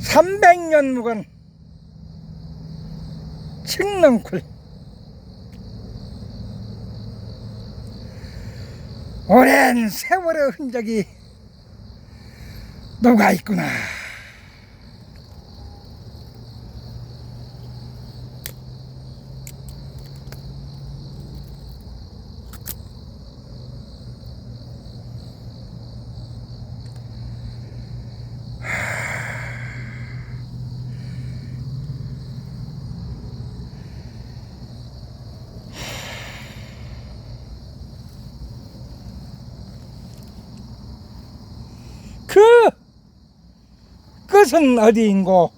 300년 묵은 칡넝쿨 오랜 세월의 흔적이 녹아 있구나. 그 끝은 어디인고?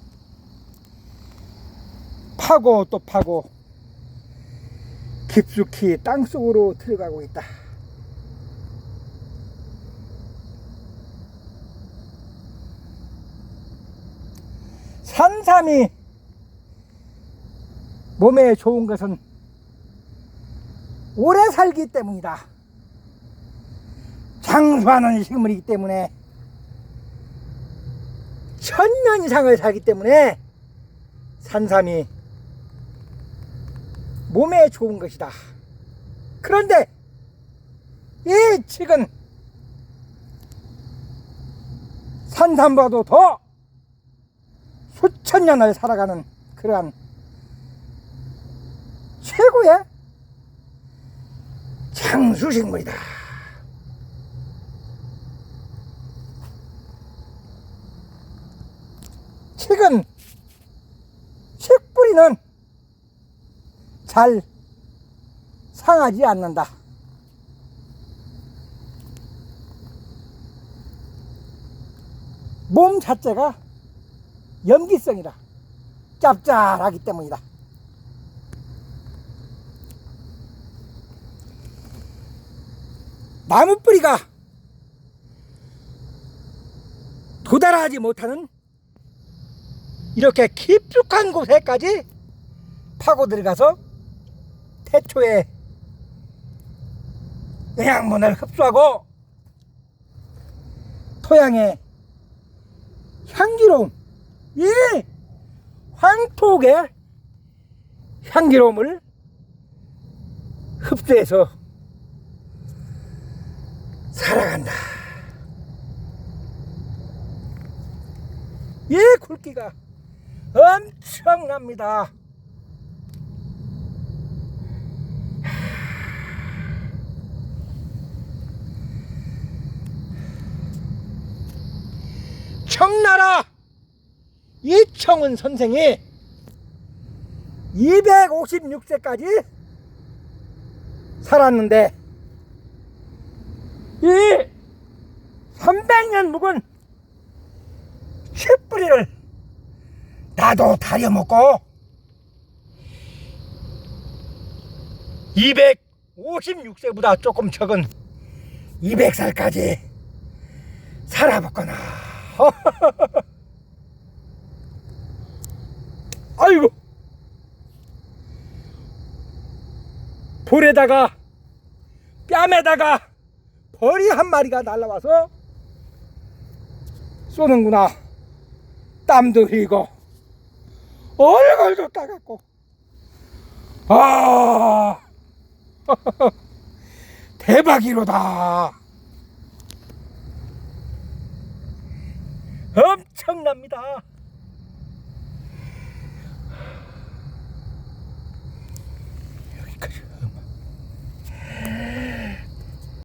파고 또 파고 깊숙이 땅속으로 들어가고 있다. 산삼이 몸에 좋은 것은 오래 살기 때문이다. 장수하는 식물이기 때문에 천년 이상을 살기 때문에 산삼이 몸에 좋은 것이다. 그런데 이 칡은 산삼보다도 더 수천 년을 살아가는 그러한 최고의 장수식물이다. 책은 책뿌리는 잘 상하지 않는다. 몸 자체가 염기성이라 짭짤하기 때문이다. 나무 뿌리가 도달하지 못하는 이렇게 깊숙한 곳에까지 파고 들어가서 태초에 영양분을 흡수하고 토양의 향기로움, 이 황토의 향기로움을 흡수해서 살아간다. 이 굵기가 엄청납니다. 청나라 이청은 선생이 256세까지 살았는데 이 300년 묵은 칡뿌리를 나도 다려먹고. 256세보다 조금 적은 200살까지 살아봤거나. 아이고. 볼에다가 뺨에다가 벌이 한 마리가 날라와서 쏘는구나. 땀도 흘리고 얼굴도 따갑고. 아. 대박이로다. 엄청납니다